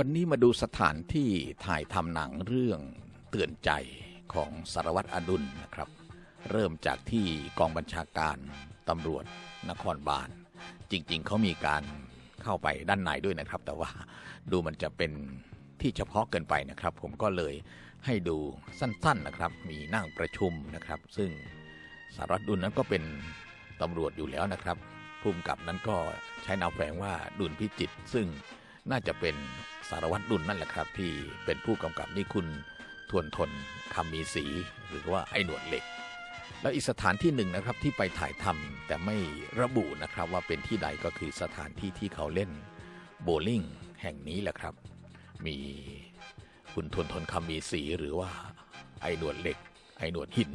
วันนี้มาดูสถานที่ถ่ายทำหนังเรื่องเตือนใจของสารวัตรอดุลนะครับ เริ่มจากที่กองบัญชาการตำรวจนครบาล จริง ๆเขามีการเข้าไปด้านในด้วยนะครับ แต่ว่าดูมันจะเป็นที่เฉพาะเกินไปนะครับ ผมก็เลยให้ดูสั้นๆนะครับ มีนั่งประชุมนะครับ ซึ่งสารวัตรดุลนั้นก็เป็นตำรวจอยู่แล้วนะครับภูมิกับนั้นก็ใช้นามแฝงว่าดุลพิจิตซึ่ง น่าจะเป็นสารวัตรดุลนั่นแหละครับ ที่เป็นผู้กำกับนี่คุณทวนทนคำมีสีหรือว่าไอ้หนวดเหล็ก แล้วอีกสถานที่หนึ่งนะครับที่ไปถ่ายทำแต่ไม่ระบุนะครับว่าเป็นที่ใดก็คือสถานที่ที่เขาเล่นโบว์ลิ่งแห่งนี้แหละครับ มีคุณทวนทนคำมีสีหรือว่าไอ้หนวดเหล็ก ไอ้หนวดหิน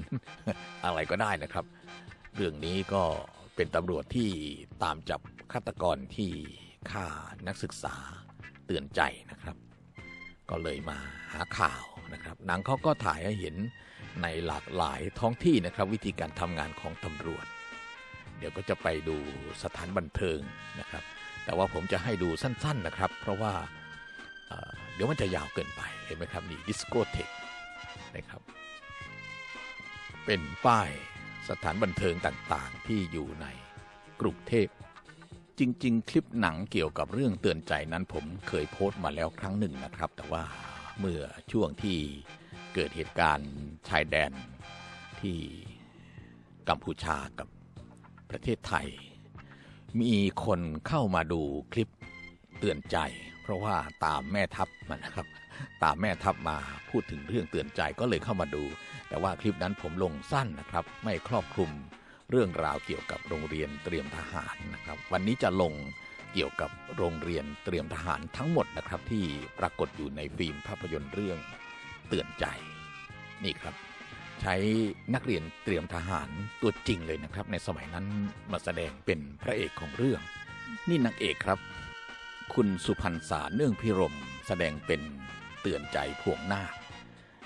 อะไรก็ได้นะครับ เรื่องนี้ก็เป็นตำรวจที่ตามจับฆาตกรที่ฆ่านักศึกษา ตือนใจนะครับ ก็เลยมาหาข่าวนะครับหนังเขาก็ถ่ายให้เห็นในหลากหลายท้องที่นะครับ วิธีการทำงานของตำรวจ เดี๋ยวก็จะไปดูสถานบันเทิงนะครับ แต่ว่าผมจะให้ดูสั้นๆนะครับ เพราะว่าเเดี๋ยวมันจะยาวเกินไปเห็นไหมครับนี่ดิสโกเทคนะครับ เป็นป้ายสถานบันเทิงต่างๆ ที่อยู่ในกรุงเทพ จริง ๆ คลิปหนังเกี่ยวกับเรื่องเตือนใจนั้นผมเคยโพสต์มาแล้วครั้งหนึ่งนะครับ แต่ว่าเมื่อช่วงที่เกิดเหตุการณ์ชายแดนที่กัมพูชากับประเทศไทย มีคนเข้ามาดูคลิปเตือนใจ เพราะว่าตามแม่ทัพมานะครับ ตามแม่ทัพมาพูดถึงเรื่องเตือนใจก็เลยเข้ามาดู แต่ว่าคลิปนั้นผมลงสั้นนะครับ ไม่ครอบคลุม เรื่องราวเกี่ยวกับโรงเรียนเตรียมทหารนะครับ วันนี้จะลงเกี่ยวกับโรงเรียนเตรียมทหารทั้งหมดนะครับ ที่ปรากฏอยู่ในฟิล์มภาพยนตร์เรื่องเตือนใจนี่ครับ ใช้นักเรียนเตรียมทหารตัวจริงเลยนะครับ ในสมัยนั้นมาแสดงเป็นพระเอกของเรื่อง นี่นางเอกครับ คุณสุพรรณษาเนื่องพิรม แสดงเป็นเตือนใจพวงนา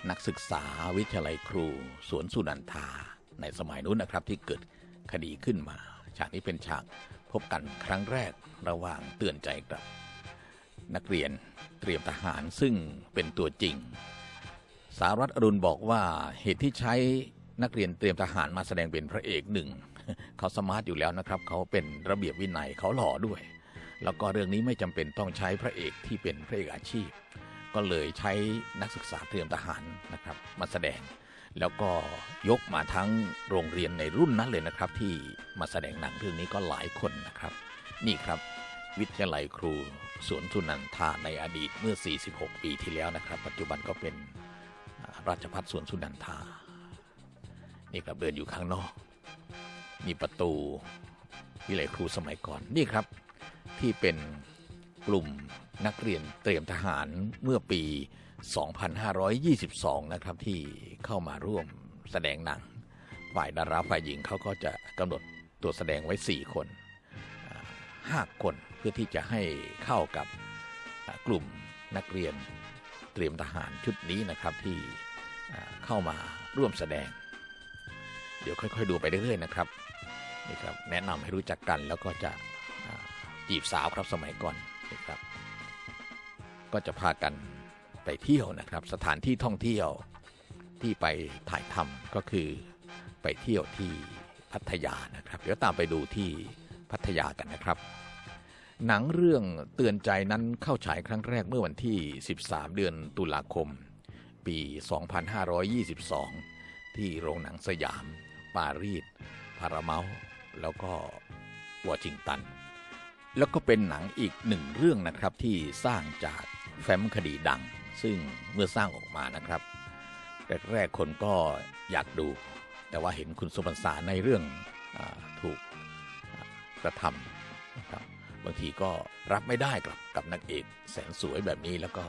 นักศึกษาวิทยาลัยครู สวนสุนันทาในสมัยนู้นนะครับที่เกิด คดีขึ้นมา ฉากนี้เป็นฉากพบกันครั้งแรกระหว่างเตือนใจกับ นักเรียนเตรียมทหารซึ่งเป็นตัวจริง สารัตอรุณบอกว่าเหตุที่ใช้นักเรียนเตรียมทหารมาแสดงเป็นพระเอกหนึ่งเขาสมาร์ทอยู่แล้วนะครับ เขาเป็นระเบียบวินัยเขาหล่อด้วย แล้วก็เรื่องนี้ไม่จำเป็นต้องใช้พระเอกที่เป็นพระเอกอาชีพ ก็เลยใช้นักศึกษาเตรียมทหารนะครับ มาแสดง แล้วก็ยกมาทั้งโรงเรียนในรุ่นนั้นเลยนะครับ ที่มาแสดงหนังเรื่องนี้ก็หลายคนนะครับ นี่ครับ วิทยาลัยครูสวนสุนันทาในอดีตเมื่อ 46 ปีที่แล้วนะครับ ปัจจุบันก็เป็นราชพัฒสวนสุนันทา นี่ครับเดินอยู่ข้างนอกนี่ประตูวิทยาลัยครูสมัยก่อนนี่ครับ ที่เป็นกลุ่มนักเรียนเตรียมทหารเมื่อปี 2522 นะครับที่เข้ามาร่วมแสดงหนัง ฝ่ายดาราฝ่ายหญิงเขาก็จะกำหนดตัวแสดงไว้ 4 คนอ่าห้าคนเพื่อที่จะให้เข้ากับกลุ่มนักเรียนเตรียมทหารชุดนี้นะครับที่เข้ามาร่วมแสดง เดี๋ยวค่อยๆ ดูไปเรื่อยๆนะครับนี่ครับแนะนำให้รู้จักกันแล้วก็จะจีบสาวครับสมัยก่อนนะครับ ก็จะพากัน ไปเที่ยวนะครับ สถานที่ท่องเที่ยวที่ไปถ่ายทำก็คือไปเที่ยวที่พัทยานะครับ เดี๋ยวตามไปดูที่พัทยากันนะครับ หนังเรื่องเตือนใจนั้นเข้าฉายครั้งแรกเมื่อวันที่ 13 เดือนตุลาคม ปี 2522 ที่โรงหนังสยาม ปารีสพาราเมาแล้วก็วอชิงตัน แล้วก็เป็นหนังอีกหนึ่งเรื่องนะครับที่สร้างจากแฟ้มคดีดัง ซึ่งเมื่อสร้างออกมานะครับแรกๆคนก็อยากดู แต่ว่าเห็นคุณสุพรรณษาในเรื่องอถูกกระทำนะครับบางทีก็รับไม่ได้กับกับนางเอกแสนสวยแบบนี้แล้วก็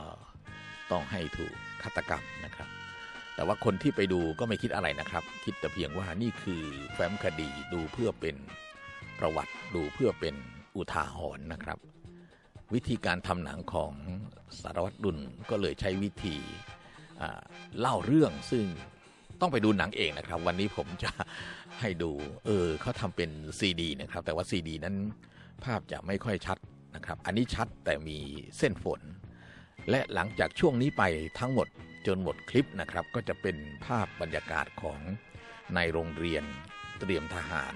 ต้องให้ถูกฆาตกรรมนะครับ แต่ว่าคนที่ไปดูก็ไม่คิดอะไรนะครับ คิดแต่เพียงว่านี่คือแฟ้มคดีดูเพื่อเป็นประวัติดูเพื่อเป็นอุทาหรณ์นะครับ วิธีการทำหนังของสารวัตรดุลก็เลยใช้วิธีเล่าเรื่องซึ่งต้องไปดูหนังเองนะครับ วันนี้ผมจะให้ดู เออเขาทำเป็นซีดีนะครับ แต่ว่าซีดีนั้นภาพจะไม่ค่อยชัดนะครับ อันนี้ชัดแต่มีเส้นฝน และหลังจากช่วงนี้ไปทั้งหมดจนหมดคลิปนะครับ ก็จะเป็นภาพบรรยากาศของในโรงเรียนเตรียมทหาร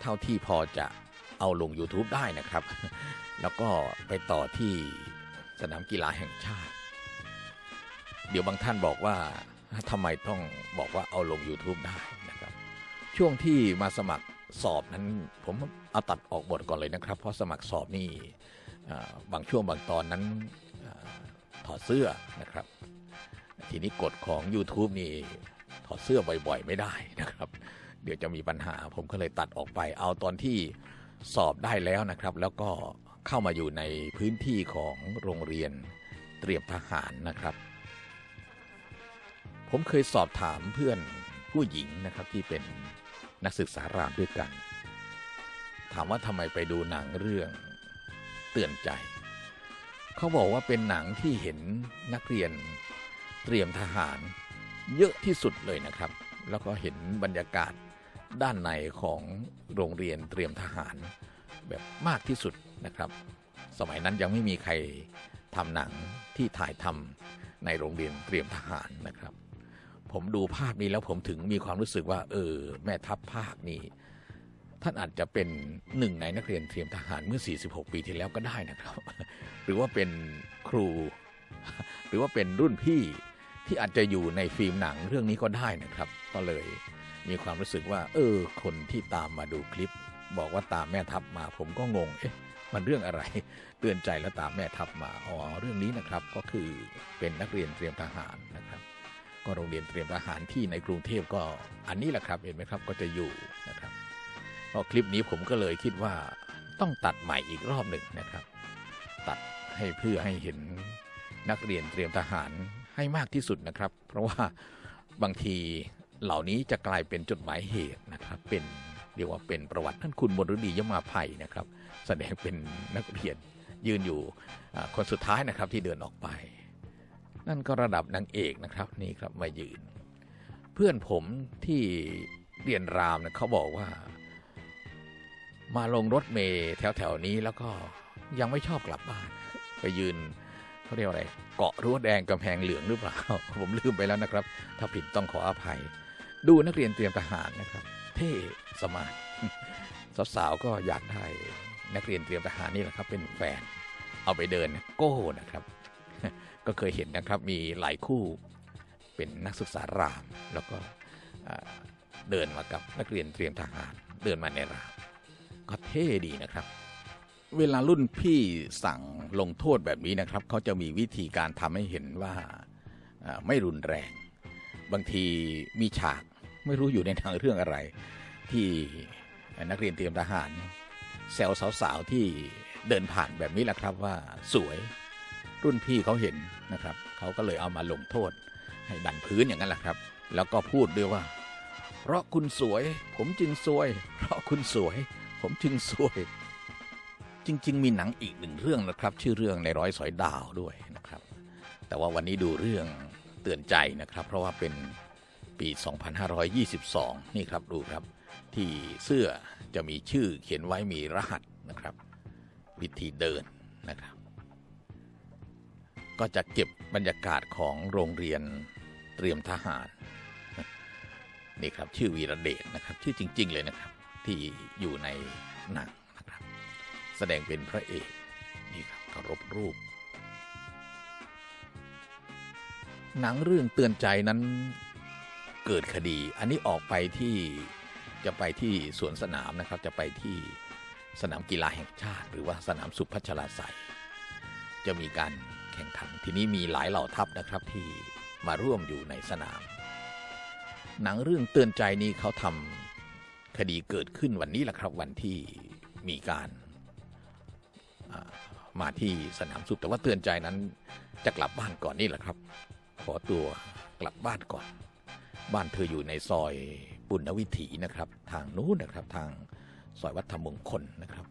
เท่าที่พอจะเอาลง YouTube ได้นะครับ แล้วก็ไปต่อที่สนามกีฬาแห่งชาติ เดี๋ยวบางท่านบอกว่าทำไมต้องบอกว่าเอาลง YouTube ได้นะครับ ช่วงที่มาสมัครสอบนั้น ผมเอาตัดออกหมดก่อนเลยนะครับ เพราะสมัครสอบนี่บางช่วงบางตอนนั้นอถอดเสื้อนะครับ ทีนี้กฎของ YouTube นี่ถอดเสื้อบ่อยๆ ไม่ได้นะครับ เดี๋ยวจะมีปัญหาผมก็เลยตัดออกไป เอาตอนที่สอบได้แล้วนะครับ แล้วก็ เข้ามาอยู่ในพื้นที่ของโรงเรียนเตรียมทหารนะครับ ผมเคยสอบถามเพื่อนผู้หญิงนะครับที่เป็นนักศึกษารามด้วยกัน ถามว่าทำไมไปดูหนังเรื่องเตือนใจ เขาบอกว่าเป็นหนังที่เห็นนักเรียนเตรียมทหารเยอะที่สุดเลยนะครับ แล้วก็เห็นบรรยากาศด้านในของโรงเรียนเตรียมทหารแบบมากที่สุด นะครับ สมัยนั้นยังไม่มีใครทำหนังที่ถ่ายทำในโรงเรียนเตรียมทหารนะครับ ผมดูภาพนี้แล้วผมถึงมีความรู้สึกว่า เออ แม่ทัพภาคนี้ ท่านอาจจะเป็นหนึ่งในนักเรียนเตรียมทหารเมื่อ 46 ปีที่แล้วก็ได้นะครับ หรือว่าเป็นครู หรือว่าเป็นรุ่นพี่ที่อาจจะอยู่ในฟิล์มหนังเรื่องนี้ก็ได้นะครับ ก็เลยมีความรู้สึกว่า เออ คนที่ตามมาดูคลิป บอกว่าตามแม่ทัพมา ผมก็งง เอ๊ะ มันเรื่องอะไร เตือนใจแล้วตามแม่ทัพมาอ๋อเรื่องนี้นะครับก็คือเป็นนักเรียนเตรียมทหารนะครับ ก็โรงเรียนเตรียมทหารที่ในกรุงเทพก็อันนี้แหละครับเห็นไหมครับก็จะอยู่นะครับก็คลิปนี้ผมก็เลยคิดว่าต้องตัดใหม่อีกรอบหนึ่งนะครับ ตัดให้เพื่อให้เห็นนักเรียนเตรียมทหารให้มากที่สุดนะครับ เพราะว่าบางทีเหล่านี้จะกลายเป็นจดหมายเหตุนะครับ เป็น เรียกว่าเป็นประวัติท่านคุณมรดียมาภัยนะครับ แสดงเป็นนักเรียนยืนอยู่คนสุดท้ายนะครับที่เดินออกไป นั่นก็ระดับนางเอกนะครับนี่ครับมายืน เพื่อนผมที่เรียนรามเนี่ยเขาบอกว่า มาลงรถเมล์แถวๆนี้แล้วก็ยังไม่ชอบกลับบ้าน ไปยืนเขาเรียกว่าอะไร เกาะรั้วแดงกำแพงเหลืองหรือเปล่า ผมลืมไปแล้วนะครับ ถ้าผิดต้องขออภัย ดูนักเรียนเตรียมทหารนะครับ เท่สมาร์ทสาวๆก็อยากได้นักเรียนเตรียมทหารนี่แหละครับ เป็นแฟนเอาไปเดินโก้นะครับ ก็เคยเห็นนะครับมีหลายคู่เป็นนักศึกษาราม แล้วก็เดินมากับนักเรียนเตรียมทหารเดินมาในรามก็เท่ดีนะครับ เวลารุ่นพี่สั่งลงโทษแบบนี้นะครับเขาจะมีวิธีการทำให้เห็นว่าไม่รุนแรง บางทีมีฉาก ไม่รู้อยู่ในทางเรื่องอะไร ที่นักเรียนเตรียมทหารแซวสาวๆที่เดินผ่านแบบนี้แหละครับว่าสวยรุ่นพี่เขาเห็นนะครับเขาก็เลยเอามาลงโทษ ให้ดันพื้นอย่างนั้นแหละครับ แล้วก็พูดด้วยว่า เพราะคุณสวย ผมจึงสวย เพราะคุณสวย ผมจึงสวย จริง ๆ มีหนังอีกหนึ่งเรื่องนะครับ ชื่อเรื่องในร้อยสอยดาวด้วยนะครับ แต่ว่าวันนี้ดูเรื่องเตือนใจนะครับ เพราะว่าเป็น ปี 2522 นี่ครับดูครับ ที่เสื้อจะมีชื่อเขียนไว้มีรหัสนะครับ วิธีเดินนะครับ ก็จะเก็บบรรยากาศของโรงเรียนเตรียมทหาร นี่ครับชื่อวีระเดชนะครับ ชื่อจริง ๆ เลยนะครับ ที่อยู่ในหนังนะครับ แสดงเป็นพระเอกนี่ครับเคารพรูปหนังเรื่องเตือนใจนั้น เกิดคดี อันนี้ออกไปที่จะไปที่สวนสนามนะครับ จะไปที่สนามกีฬาแห่งชาติ หรือว่าสนามสุพัชลาไสยจะมีการแข่งขันทีนี้มีหลายเหล่าทัพนะครับที่มาร่วมอยู่ในสนาม หนังเรื่องเตือนใจนี้เขาทำคดีเกิดขึ้นวันนี้แหละครับวันที่มีการมาที่สนามสุขแต่ว่าเตือนใจนั้นจะกลับบ้านก่อนนี่แหละครับ ขอตัวกลับบ้านก่อน บ้านเธออยู่ในซอยปุณวิถีนะครับ ทางนู้นนะครับ ทางซอยวัดธรรมมงคลนะครับ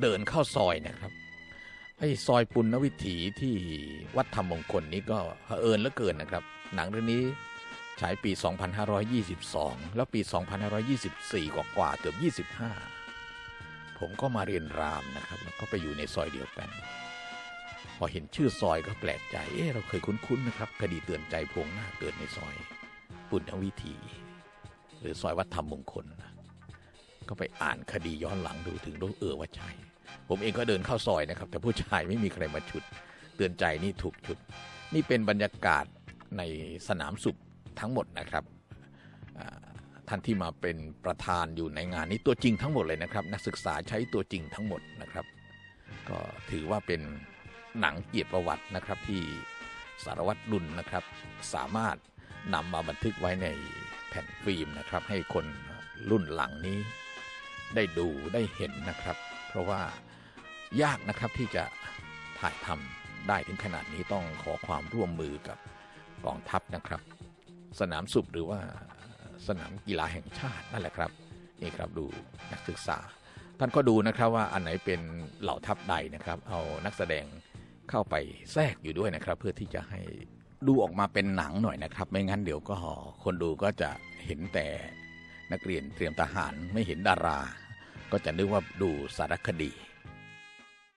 เดินเข้าซอยนะครับไอ้ซอยปุณณวิถีที่วัดธรรมมงคลนี้ก็เผอิญเหลือเกินนะครับ หนังเรื่องนี้ฉายปี 2522 แล้วปี 2524 กว่ากว่าเกือบ 25 ผมก็มาเรียนรามนะครับ แล้วก็ไปอยู่ในซอยเดียวกัน อเห็นชื่อซอยก็แปลกใจ เอ๊ะเราเคยคุ้นๆนะครับ คดีเตือนใจพวงหน้าเกิดในซอยปุณณวิถี หรือซอยวัดธรรมมงคลนะก็ไปอ่านคดีย้อนหลังดูถึงรู้เออว่าใช่ผมเองก็เดินเข้าซอยนะครับ แต่ผู้ชายไม่มีใครมาฉุด เตือนใจนี่ถูกฉุด นี่เป็นบรรยากาศในสนามสุขทั้งหมดนะครับท่านที่มาเป็นประธานอยู่ในงานนี้ตัวจริงทั้งหมดเลยนะครับ นักศึกษาใช้ตัวจริงทั้งหมดนะครับ ก็ถือว่าเป็น หนังเกียรติประวัตินะครับที่สารวัตรดุลนะครับ สามารถนำมาบันทึกไว้ในแผ่นฟิล์มนะครับ ให้คนรุ่นหลังนี้ ได้ดูได้เห็นนะครับ เพราะว่ายากนะครับที่จะถ่ายทำได้ถึงขนาดนี้ต้องขอความร่วมมือกับกองทัพนะครับ สนามสุบหรือว่าสนามกีฬาแห่งชาตินั่นแหละครับนี่ครับดูนักศึกษา ท่านก็ดูนะครับว่าอันไหนเป็นเหล่าทัพใดนะครับ เอานักแสดง เข้าไปแทรกอยู่ด้วยนะครับ เพื่อที่จะให้ดูออกมาเป็นหนังหน่อยนะครับ ไม่งั้นเดี๋ยวก็คนดูก็จะเห็นแต่นักเรียนเตรียมทหารไม่เห็นดารา ก็จะนึกว่าดูสารคดี